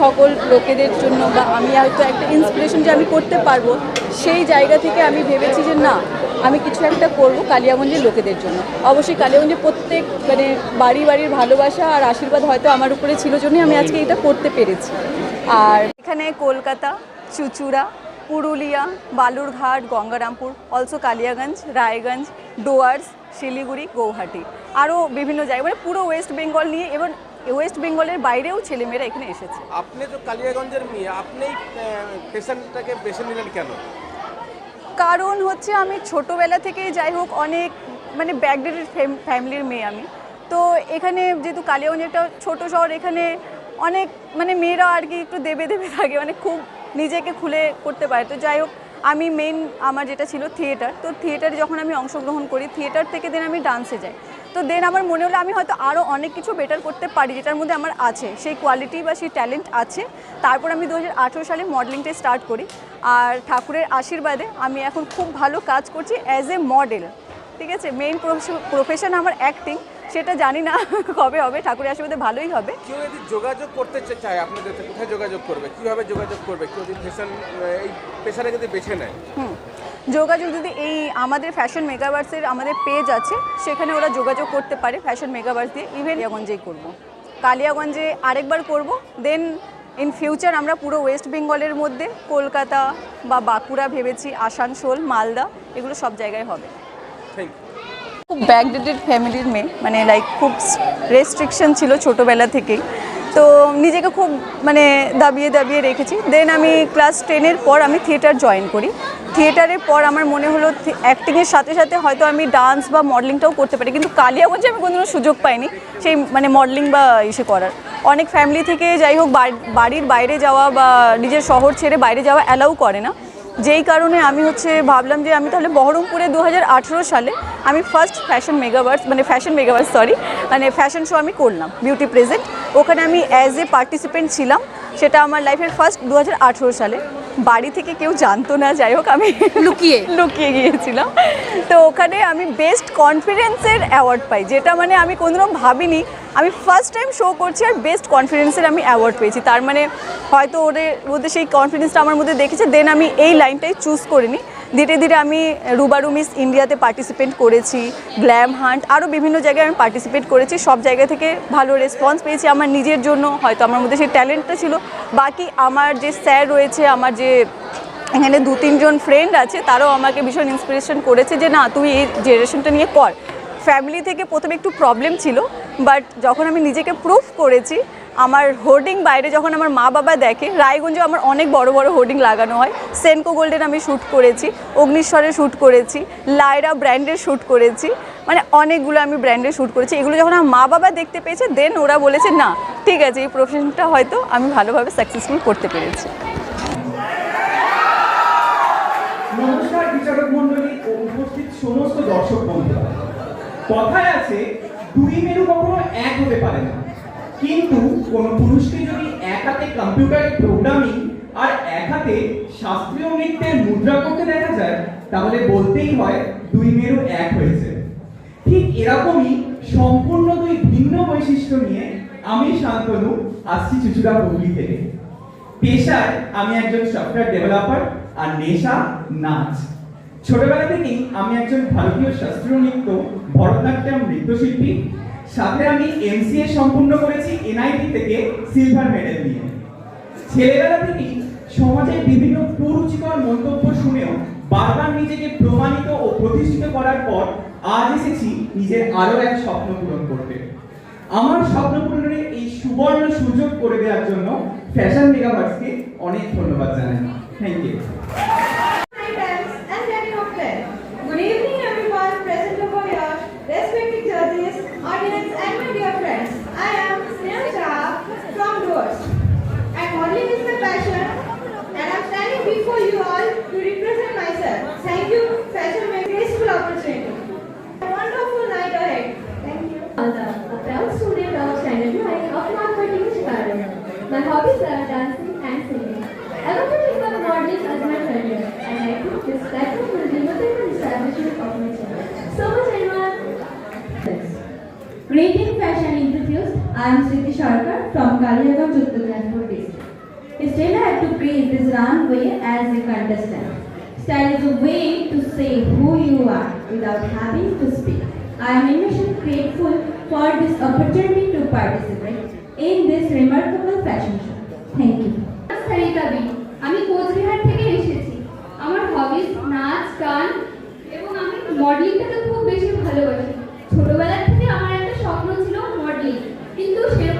সকল লোকেদের জন্য বা আমি হয়তো একটা ইন্সপিরেশন যে আমি করতে পারব, সেই জায়গা থেকে আমি ভেবেছি যে না, আমি কিছু একটা করব কালিয়াগঞ্জের লোকেদের জন্য। অবশ্যই কালিয়াগঞ্জে প্রত্যেক মানে বাড়ি বাড়ির ভালোবাসা আর আশীর্বাদ হয়তো আমার উপরে ছিল জন্যই আমি আজকে এটা করতে পেরেছি। আর এখানে কলকাতা, চুচুড়া, পুরুলিয়া, বালুরঘাট, গঙ্গারামপুর অলসো কালিয়াগঞ্জ, রায়গঞ্জ, ডোয়ার্স, শিলিগুড়ি, গৌহাটি। আরও বিভিন্ন জায়গায় মানে পুরো ওয়েস্ট বেঙ্গল নিয়ে এবং ওয়েস্ট বেঙ্গলের বাইরেও ছেলেমেয়েরা এখানে এসেছে। আপনি তো কালিয়াগঞ্জের মেয়ে আপনি পেশেন্টটাকে বেছে নিলেন কেন? কারণ হচ্ছে আমি ছোটোবেলা থেকেই যাই হোক অনেক মানে ব্যাকডেটেড ফ্যামিলির মেয়ে আমি। তো এখানে যেহেতু কালিয়াগঞ্জ একটা ছোটো শহর এখানে অনেক মানে মেয়েরা আর কি একটু দেবে দেবে থাকে মানে খুব নিজেকে খুলে করতে পারে। তো যাই হোক আমি মেন আমার যেটা ছিল থিয়েটার তো থিয়েটারে যখন আমি অংশগ্রহণ করি থিয়েটার থেকে দেন আমি ডান্সে যাই। তো দেন আমার মনে হলো আমি হয়তো আরও অনেক কিছু বেটার করতে পারি যেটার মধ্যে আমার আছে। সেই কোয়ালিটি বা সেই ট্যালেন্ট আছে। তারপর আমি দু হাজার আঠেরো সালে মডেলিংটা স্টার্ট করি। আর ঠাকুরের আশীর্বাদে আমি এখন খুব ভালো কাজ করছি অ্যাজ এ মডেল ঠিক আছে? মেইন প্রফেশন আমার অ্যাক্টিং সেটা জানি না কবে হবে ঠাকুরের আশীর্বাদে ভালোই হবে। কেউ যদি যোগাযোগ করতে চায় আপনাদের কোথায় যোগাযোগ করবে? কীভাবে যোগাযোগ করবে? কেউ যদি ফ্যাশন এই পেশাটা যদি বেছে নেয়। হুম। যোগাযোগ যদি এই আমাদের ফ্যাশন মেগাভার্সের আমাদের পেজ আছে সেখানে ওরা যোগাযোগ করতে পারে ফ্যাশন মেগাভার্স দিয়ে। ইভেন কালিয়াগঞ্জেই করব। কালিয়াগঞ্জে আরেকবার করব। দেন ইন ফিউচার আমরা পুরো ওয়েস্ট বেঙ্গলের মধ্যে কলকাতা বা বাঁকুড়া ভেবেছি আসানসোল মালদা এগুলো সব জায়গায় হবে। খুব ব্যাকডেটেড ফ্যামিলির মেয়ে মানে লাইক খুব রেস্ট্রিকশন ছিল ছোটোবেলা থেকেই। তো নিজেকে খুব মানে দাবিয়ে দাবিয়ে রেখেছি। দেন আমি ক্লাস টেনের পর আমি থিয়েটার জয়েন করি। থিয়েটারের পর আমার মনে হলো অ্যাক্টিংয়ের সাথে সাথে হয়তো আমি ডান্স বা মডেলিংটাও করতে পারি। কিন্তু কালিয়াগঞ্জে আমি কোনো সুযোগ পাইনি সেই মানে মডেলিং বা ইসে করার। অনেক ফ্যামিলি থেকে যাই হোক বাড়ির বাইরে যাওয়া বা নিজের শহর ছেড়ে বাইরে যাওয়া অ্যালাউ করে না। যেই কারণে আমি হচ্ছে ভাবলাম যে আমি তাহলে বহরমপুরে দু হাজার আঠেরো সালে আমি ফার্স্ট ফ্যাশন মেগাভার্স মানে ফ্যাশন মেগাভার্স সরি মানে ফ্যাশন শো আমি করলাম বিউটি প্রেজেন্ট ওখানে আমি অ্যাজ এ পার্টিসিপেন্ট ছিলাম। সেটা আমার লাইফের ফার্স্ট দু হাজার আঠেরো সালে। বাড়ি থেকে কেউ জানতো না যাই হোক আমি লুকিয়ে। লুকিয়ে গিয়েছিলাম। তো ওখানে আমি বেস্ট কনফিডেন্সের অ্যাওয়ার্ড পাই যেটা মানে আমি কোনোরকম ভাবিনি। আমি ফার্স্ট টাইম শো করছি আর বেস্ট কনফিডেন্সের আমি অ্যাওয়ার্ড পেয়েছি। তার মানে হয়তো ওদের মধ্যে সেই কনফিডেন্সটা আমার মধ্যে দেখেছে দেন আমি এই লাইনটাই চুজ করিনি। ধীরে ধীরে আমি রুবারু মিস ইন্ডিয়াতে পার্টিসিপেট করেছি, গ্ল্যাম হান্ট আরও বিভিন্ন জায়গায় আমি পার্টিসিপেট করেছি। সব জায়গা থেকে ভালো রেসপন্স পেয়েছি। আমার নিজের জন্য হয়তো আমার মধ্যে সেই ট্যালেন্টটা ছিল। বাকি আমার যে স্যার রয়েছে, আমার যে এখানে দু, তিনজন ফ্রেন্ড আছে, তারাও আমাকে ভীষণ ইন্সপিরেশন করেছে যে, না তুমি এই জেনারেশনটা নিয়ে কর ফ্যামিলি থেকে প্রথমে একটু প্রবলেম ছিল বাট যখন আমি নিজেকে প্রুফ করেছি আমার হোর্ডিং বাইরে যখন আমার মা বাবা দেখে, রায়গঞ্জে আমার অনেক বড় বড় হোর্ডিং লাগানো হয়। সেনকো গোল্ডের আমি শ্যুট করেছি অগ্নিশ্বরের শ্যুট করেছি লায়রা ব্র্যান্ডের শ্যুট করেছি মানে অনেকগুলো আমি ব্র্যান্ডের শ্যুট করেছি। এগুলো যখন আমার মা বাবা দেখতে পেয়েছে দেন ওরা বলেছে, না, ঠিক আছে, এই প্রফেশনটা হয়তো আমি ভালোভাবে সাকসেসফুল করতে পেরেছি। সমস্ত দর্শক বন্ধুরা। কথায় আছে, দুই মেরু কখনো এক হতে পারে না। কিন্তু কোনো পুরুষকে যদি এক হাতে কম্পিউটারে প্রোগ্রামিং আর এক হাতে শাস্ত্রীয় নৃত্যের মুদ্রা করতে দেখা যায়, তাহলে বলতেই হয় দুই মেরু এক হয়েছে। ঠিক এরকমই সম্পূর্ণ দুই ভিন্ন বৈশিষ্ট্য নিয়ে আমি শান্তনু আসছি চুচুড়া হুগলি থেকে। পেশায় আমি একজন সফটওয়্যার ডেভেলপার আর নেশা নাচ। ছোটবেলা থেকেই আমি একজন ভারতীয় শাস্ত্রীয় নৃত্য, ভরতনাট্যম নৃত্যশিল্পী। সাথে আমি এমসিএ সম্পূর্ণ করেছি এনআইটি থেকে সিলভার মেডেল নিয়ে। ছেলেবেলা থেকেই সমাজের বিভিন্ন কুরুচিকর মন্তব্য শুনেও বারবার নিজেকে প্রমাণিত ও প্রতিষ্ঠিত করার পর আজ এসেছি নিজের আরও এক স্বপ্ন পূরণ করতে। আমার স্বপ্ন পূরণের এই সুবর্ণ সুযোগ করে দেওয়ার জন্য ফ্যাশন মেগাভার্সকে অনেক ধন্যবাদ জানাই। Thank you to represent myself. Thank you fashion my graceful opportunity. A wonderful night ahead. Thank you. Uh, Alda, a proud student of Standard 9 of Marketing Chicago. My hobbies are dancing and singing. I want to take up modeling as my career, and I think this platform will be nothing but establishment of my channel. So much advance. Greeting fashion enthusiasts, I am Sriti Sharkar from Kaliyaganj, Uttar Dinajpur district. still have to grace this runway as a contestant. Style is a way to say who you are without having to speak. I am immensely grateful for this opportunity to participate in this remarkable fashion show. Thank you. Sarika B আমি কোচবিহার থেকে এসেছি আমার হবিস নাচ গান এবং আমি মডেলিংটাকে খুব বেশি ভালোবাসি ছোটবেলা থেকে আমার একটা স্বপ্ন ছিল মডেলিং কিন্তু সেরকমভাবে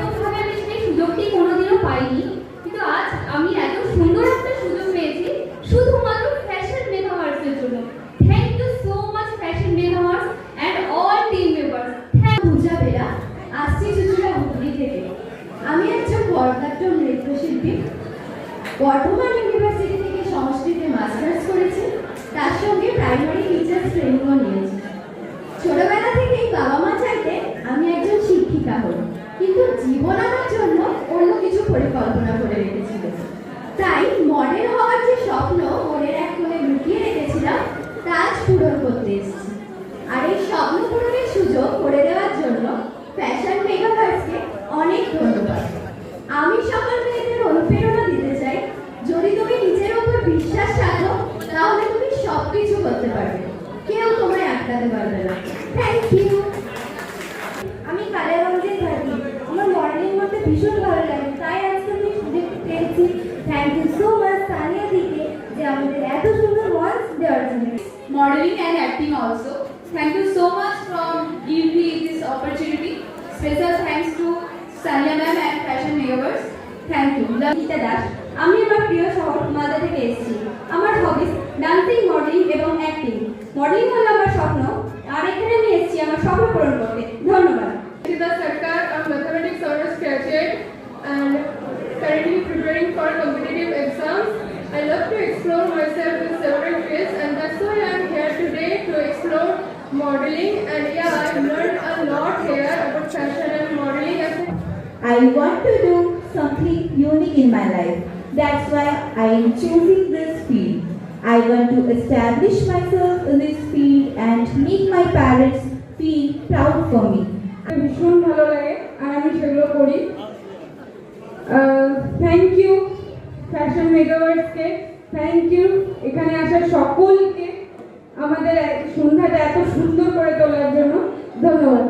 বর্ধমান ইউনিভার্সিটি থেকে সংস্কৃতে মাস্টার্স করেছি তার সঙ্গে প্রাইমারি টিচার্স ট্রেনিংও নিয়েছি ছোটবেলা থেকেই বাবা মা চাইতে আমি একজন শিক্ষিকা হই, কিন্তু জীবন আমার জন্য অন্য কিছু পরিকল্পনা করে রেখেছিল তাই মডেল হওয়ার যে স্বপ্ন মনের এক কোণে লুকিয়ে রেখেছিলাম, তা আজ পূরণ করতে এসেছি আর এই স্বপ্ন পূরণের সুযোগ করে দেওয়ার জন্য ফ্যাশন মেগাভার্সকে অনেক ধন্যবাদ আমি সকল মেয়েদের অনুপ্রেরণা দিতে চাই যদি তুমি নিজের উপর বিশ্বাস রাখো তাহলে তুমি সব কিছু করতে পারবে কেউ তোমায় আটকাতে পারবে না থ্যাংক ইউ আমি কালেগঞ্জে থাকি আমার মডেলিং করতে ভীষণ ভালো লাগে তাই আজকে আমি সুযোগ পেয়েছি thank you so much Sania দিকে যে আমাদের এত সুন্দর ওয়ান্স দেওয়ার জন্য modeling and acting also. Thank you so much from give me this opportunity. Special thanks to Sanya ma'am and Fashion Makeovers. Thank you. Love Das আমি আমার প্রিয় শহর মালদা থেকে এসেছি। আমার হবিস ডান্সিং মডেলিং এবং অ্যাক্টিং মডেলিং হলো আমার স্বপ্ন। আর এখানে আমি এসেছি আমার স্বপ্ন পূরণ করতে। ধন্যবাদ। সিদ্ধা সরকার আমি mathematics honours graduate for competitive exam I love to explore myself in several fields and that's why I am here today to explore modelling and I want to do something unique in my life. That's why I am choosing this field. I want to establish myself in this field and make my parents feel proud for me. ভীষণ ভালো লাগে আর আমি সেগুলো করি thank you fashion মেগাওয়ার্সকে thank you এখানে আসা সকলকে আমাদের সন্ধ্যাটা এত সুন্দর করে তোলার জন্য ধন্যবাদ